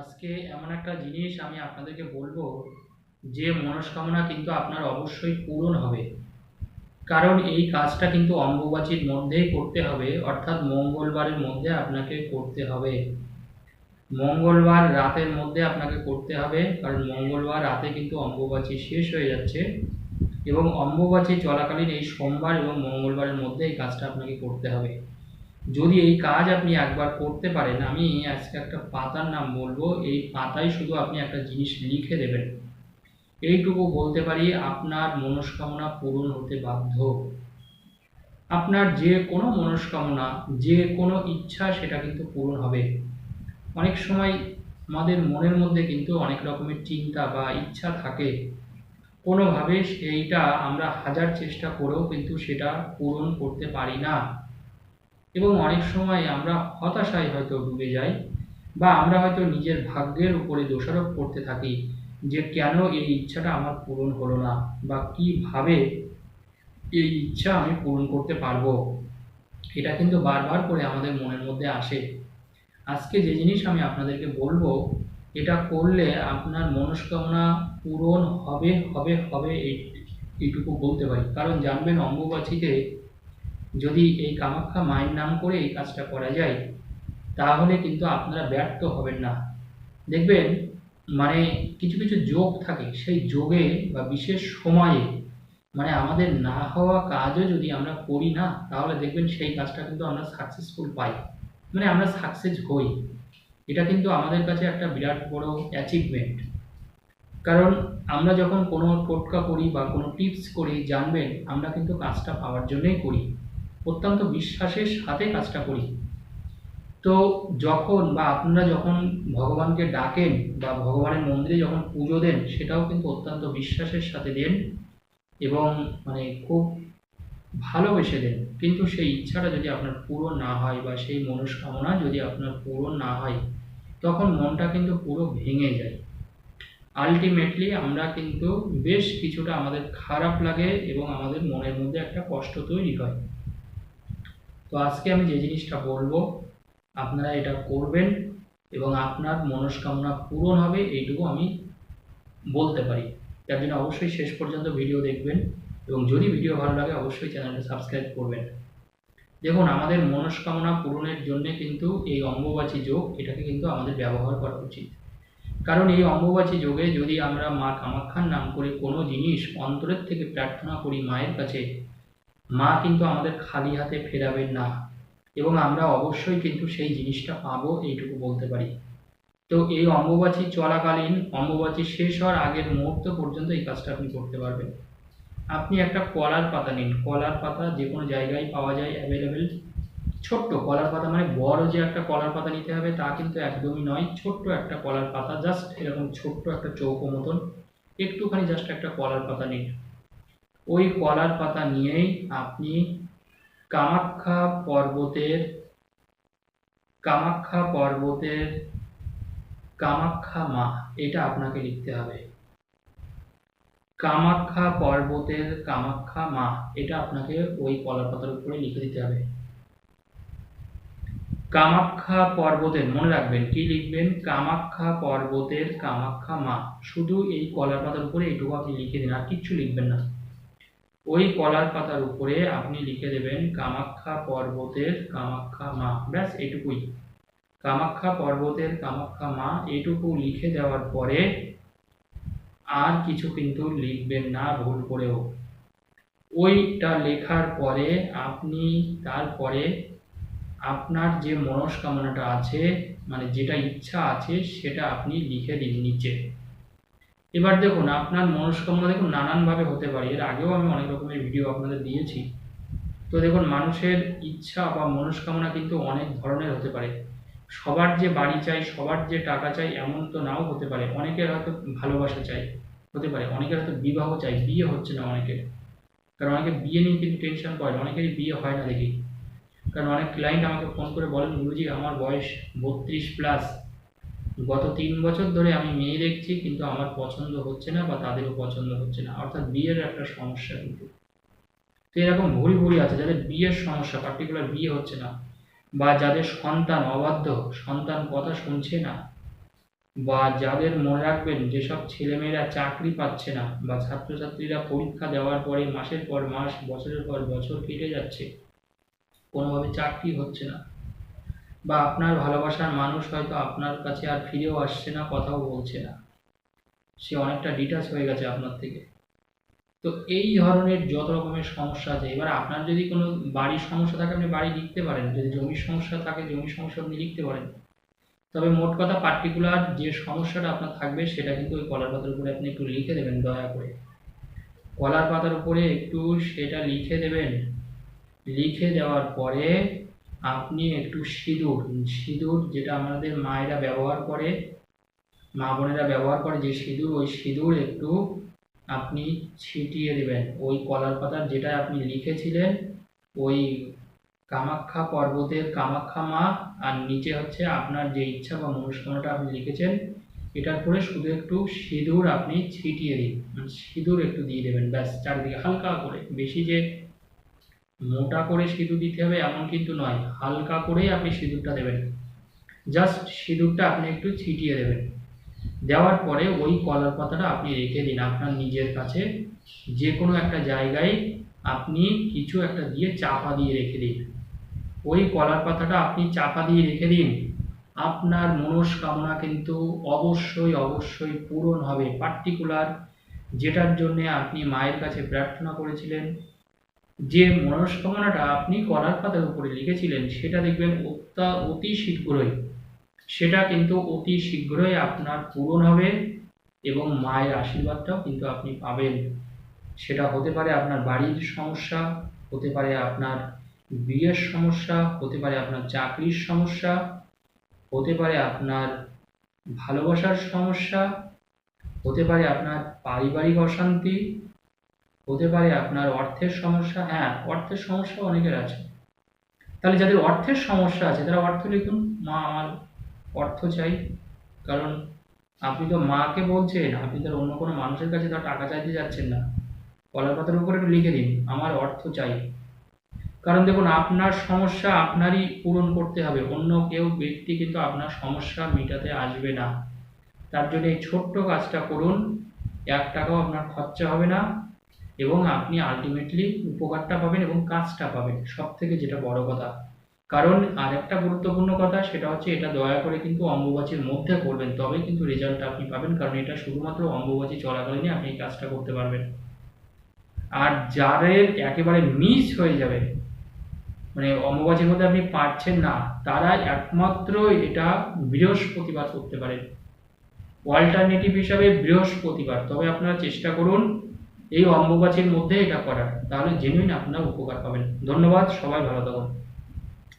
আজকে এমন একটা জিনিস আমি আপনাদেরকে বলব, যে মনস্কামনা কিন্তু আপনার অবশ্যই পূরণ হবে। কারণ এই কাজটা কিন্তু অম্বুবাচীর মধ্যেই করতে হবে, অর্থাৎ মঙ্গলবারের মধ্যে আপনাকে করতে হবে। মঙ্গলবার রাতের মধ্যে আপনাকে করতে হবে, কারণ মঙ্গলবার রাতে কিন্তু অম্বুবাচী শেষ হয়ে যাচ্ছে এবং অম্বুবাচী চলাকালীন এই সোমবার এবং মঙ্গলবারের মধ্যে এই কাজটা আপনাকে করতে হবে। যদি এই কাজ আপনি একবার করতে পারেন, আমি আজকে একটা পাতার নাম বলব। এই পাতায় শুধু আপনি একটা জিনিস লিখে দেবেন। এইটুকু বলতে পারি, আপনার মনস্কামনা পূরণ হতে বাধ্য। আপনার যে কোনো মনস্কামনা, যে কোনো ইচ্ছা সেটা কিন্তু পূরণ হবে। অনেক সময় আমাদের মনের মধ্যে কিন্তু অনেক রকমের চিন্তা বা ইচ্ছা থাকে। কোনোভাবে সেইটা আমরা হাজার চেষ্টা করেও কিন্তু সেটা পূরণ করতে পারি না। এবং অনেক সময় আমরা হতাশায় হয়তো ডুবে যাই বা আমরা হয়তো নিজের ভাগ্যের উপরে দোষারোপ করতে থাকি যে কেন এই ইচ্ছাটা আমার পূরণ হলো না বা কীভাবে এই ইচ্ছা আমি পূরণ করতে পারব। এটা কিন্তু বারবার করে আমাদের মনের মধ্যে আসে। আজকে যে জিনিস আমি আপনাদেরকে বলব, এটা করলে আপনার মনস্কামনা পূরণ হবে হবে হবে এই এইটুকু বলতে পারি। কারণ জানবেন অম্বুবাচীতে যদি এই কামাখ্যা মায়ের নাম করে এই কাজটা করা যায়, তাহলে কিন্তু আপনারা ব্যর্থ হবেন না। দেখবেন মানে কিছু কিছু যোগ থাকে, সেই যোগে বা বিশেষ সময়ে মানে আমাদের না হওয়া কাজও যদি আমরা করি না, তাহলে দেখবেন সেই কাজটা কিন্তু আমরা সাকসেসফুল পাই। মানে আমরা সাকসেস হই। এটা কিন্তু আমাদের কাছে একটা বিরাট বড় অ্যাচিভমেন্ট কারণ আমরা যখন কোনো টোটকা করি বা কোনো টিপস করি, জানবেন, আমরা কিন্তু কাজটা পাওয়ার জন্যই করি। অত্যন্ত বিশ্বাসের সাথে কাজটা করি। তো যখন বা আপনারা যখন ভগবানকে ডাকেন বা ভগবানের মন্দিরে যখন পুজো দেন, সেটাও কিন্তু অত্যন্ত বিশ্বাসের সাথে দেন এবং মানে খুব ভালোবেসে দেন। কিন্তু সেই ইচ্ছাটা যদি আপনার পূরণ না হয় বা সেই মনস্কামনা যদি আপনার পূরণ না হয়, তখন মনটা কিন্তু পুরো ভেঙে যায়। আলটিমেটলি আমরা কিন্তু বেশ কিছুটা আমাদের খারাপ লাগে এবং আমাদের মনের মধ্যে একটা কষ্ট তৈরি হয়। তো আজকে আমি যে জিনিসটা বলব, আপনারা এটা করবেন এবং আপনার মনস্কামনা পূরণ হবে, এইটুকু আমি বলতে পারি। তার জন্য অবশ্যই শেষ পর্যন্ত ভিডিও দেখবেন এবং যদি ভিডিও ভালো লাগে, অবশ্যই চ্যানেলটা সাবস্ক্রাইব করবেন। দেখুন, আমাদের মনস্কামনা পূরণের জন্য কিন্তু এই অম্বুবাচী যোগ, এটাকে কিন্তু আমাদের ব্যবহার করা উচিত। কারণ এই অম্বুবাচী যোগে যদি আমরা মা কামাখ্যার নাম করে কোনো জিনিস অন্তরের থেকে প্রার্থনা করি মায়ের কাছে মা কিন্তু আমাদের খালি হাতে ফেরাবেন না। এবং আমরা অবশ্যই কিন্তু সেই জিনিসটা পাবো এইটুকু বলতে পারি। তো এই অম্বুবাচী চলাকালীন অম্বুবাচী শেষ হওয়ার আগের মুহূর্ত পর্যন্ত এই কাজটা আপনি করতে পারবেন। আপনি একটা কলার পাতা নিন। কলার পাতা যে কোনো জায়গায় পাওয়া যায় অ্যাভেলেবেল ছোট্ট কলার পাতা মানে বড় যে একটা কলার পাতা নিতে হবে, তা কিন্তু একদমই নয়। ছোট্ট একটা কলার পাতা জাস্ট এরকম ছোট্ট একটা চৌকো মতন। একটুখানি জাস্ট একটা কলার পাতা নিন। ওই কলার পাতা নিয়েই আপনি কামাখ্যা পর্বতের কামাখ্যা পর্বতের, কামাখ্যা মা, এটা আপনাকে লিখতে হবে। কামাখ্যা পর্বতের কামাখ্যা মা, এটা আপনাকে ওই কলার পাতার উপরে লিখে দিতে হবে। কামাখ্যা পর্বতের, মনে রাখবেন, কি লিখবেন? কামাখ্যা পর্বতের কামাখ্যা মা, শুধু এই কলার পাতার উপরে এইটুকু আপনি লিখে দিন, আর কিচ্ছু লিখবেন না। ওই কলার পাতার উপরে আপনি লিখে দেবেন কামাখ্যা পর্বতের কামাখ্যা মা। ব্যাস এটুকুই কামাখ্যা পর্বতের কামাখ্যা মা এটুকু লিখে দেওয়ার পরে আর কিছু কিন্তু লিখবেন না, ভুল করেও। ওইটা লেখার পরে আপনি তারপরে আপনার যে মনস্কামনাটা আছে মানে যেটা ইচ্ছা আছে, সেটা আপনি লিখে দিন নিচে। এবার দেখুন, আপনার মনস্কামনা দেখুন নানানভাবে হতে পারে। এর আগেও আমি অনেক রকমের ভিডিও আপনাদের দিয়েছি। তো দেখুন, মানুষের ইচ্ছা বা মনস্কামনা কিন্তু অনেক ধরনের হতে পারে। সবার যে বাড়ি চাই, সবার যে টাকা চাই, এমন তো নাও হতে পারে। অনেকের হয়তো ভালোবাসা চাই, হতে পারে। অনেকের হয়তো বিবাহ চাই, বিয়ে হচ্ছে না অনেকের। কারণ অনেকে বিয়ে নিয়ে কিন্তু টেনশন করে অনেকেরই বিয়ে হয় না দেখি। কারণ অনেক ক্লায়েন্ট আমাকে ফোন করে বলেন, গুরুজি, আমার বয়স বত্রিশ প্লাস গত তিন বছর ধরে আমি মেয়ে দেখছি, কিন্তু আমার পছন্দ হচ্ছে না বা তাদেরও পছন্দ হচ্ছে না। অর্থাৎ বিয়ের একটা সমস্যা কিন্তু। তো এরকম ভুরি ভুরি আছে। যাদের বিয়ের সমস্যা পার্টিকুলার বিয়ে হচ্ছে না বা যাদের সন্তান অবাধ্য, সন্তান কথা শুনছে না বা যাদের মনে রাখবেন যেসব ছেলেমেয়েরা চাকরি পাচ্ছে না বা ছাত্রছাত্রীরা পরীক্ষা দেওয়ার পরে মাসের পর মাস, বছরের পর বছর কেটে যাচ্ছে, কোনোভাবে চাকরি হচ্ছে না। বা আপনার ভালোবাসার মানুষ হয়তো আপনার কাছে আর ফিরেও আসছে না, কথাও বলছে না। সে অনেকটা ডিটাচ হয়ে গেছে আপনার থেকে। তো এই ধরনের যত রকমের সমস্যা আছে, এবার আপনার যদি কোনো বাড়ির সমস্যা থাকে, আপনি বাড়ি লিখতে পারেন। যদি জমির সমস্যা থাকে, জমির সমস্যা আপনি লিখতে পারেন। তবে মোট কথা পার্টিকুলার যে সমস্যাটা আপনার থাকবে, সেটা কিন্তু ওই কলার পাতার উপরে আপনি একটু লিখে দেবেন, দয়া করে। কলার পাতার উপরে একটু সেটা লিখে দেবেন। লিখে দেওয়ার পরে আপনি একটু সিঁদুর সিঁদুর যেটা আমাদের মায়েরা ব্যবহার করে, মা বোনেরা ব্যবহার করে, যে সিঁদুর, ওই সিঁদুর একটু আপনি ছিটিয়ে দেবেন। ওই কলার পাতার যেটা আপনি লিখেছিলেন, ওই কামাখ্যা পর্বতের কামাখ্যা মা, আর নিচে হচ্ছে আপনার যে ইচ্ছা বা মনস্কামনাটা আপনি লিখেছেন, এটার পরে শুধু একটু সিঁদুর আপনি ছিটিয়ে দিন। মানে সিঁদুর একটু দিয়ে দেবেন, ব্যাস, চারদিকে হালকা করে। বেশি যে মোটা করে সিঁদুর দিতে হবে এমন কিন্তু নয়, হালকা করেই আপনি সিঁদুরটা দেবেন। জাস্ট সিঁদুরটা আপনি একটু ছিটিয়ে দেবেন। দেওয়ার পরে ওই কলার পাতাটা আপনি রেখে দিন আপনার নিজের কাছে। যে কোনো একটা জায়গায় আপনি কিছু একটা দিয়ে চাপা দিয়ে রেখে দিন। ওই কলার পাতাটা আপনি চাপা দিয়ে রেখে দিন। আপনার মনস্কামনা কিন্তু অবশ্যই অবশ্যই পূরণ হবে। পার্টিকুলার যেটার জন্যে আপনি মায়ের কাছে প্রার্থনা করেছিলেন যে মনস্কামনাটা আপনি করার পাতার উপরে লিখেছিলেন, সেটা দেখবেন অতি শীঘ্রই। সেটা কিন্তু অতি শীঘ্রই আপনার পূরণ হবে এবং মায়ের আশীর্বাদটাও কিন্তু আপনি পাবেন। সেটা হতে পারে আপনার বাড়ির সমস্যা, হতে পারে আপনার বিয়ের সমস্যা, হতে পারে আপনার চাকরির সমস্যা, হতে পারে আপনার ভালোবাসার সমস্যা, হতে পারে আপনার পারিবারিক অশান্তি হতে পারে আপনার অর্থের সমস্যা হ্যাঁ অর্থের সমস্যা অনেকের আছে। তাহলে যাদের অর্থের সমস্যা আছে, তারা অর্থ লিখুন, মা, আমার অর্থ চাই। কারণ আপনি তো মাকে বলছেন, আপনি তো অন্য কোনো মানুষের কাছে তো টাকা চাইতে যাচ্ছেন না। কলার পাতার উপরে একটু লিখে দিন, আমার অর্থ চাই। কারণ দেখুন, আপনার সমস্যা আপনারই পূরণ করতে হবে। অন্য কেউ ব্যক্তি কিন্তু আপনার সমস্যা মেটাতে আসবে না। তার জন্য এই ছোট্ট কাজটা করুন। এক টাকাও আপনার খরচা হবে না। এবং আপনি আলটিমেটলি উপকারটা পাবেন এবং কাজটা পাবেন। সব থেকে যেটা বড় কথা। কারণ আরেকটা গুরুত্বপূর্ণ কথা, সেটা হচ্ছে এটা দয়া করে কিন্তু অম্বুবাচীর মধ্যে করবেন তবে কিন্তু রেজাল্টটা আপনি পাবেন। কারণ এটা শুধুমাত্র অম্বুবাচী চলাকালীনই আপনি এই কাজটা করতে পারবেন। আর যাদের একেবারে মিস হয়ে যাবে মানে অম্বুবাচীর মধ্যে আপনি পারছেন না, তারা একমাত্র এটা বৃহস্পতিবার করতে পারেন অল্টারনেটিভ হিসাবে বৃহস্পতিবার। তবে আপনারা চেষ্টা করুন এই অম্বুবাচীর মধ্যে এটা করার। তাহলে জেনুইন আপনার উপকার পাবেন। ধন্যবাদ সবাই ভালো থাকুন।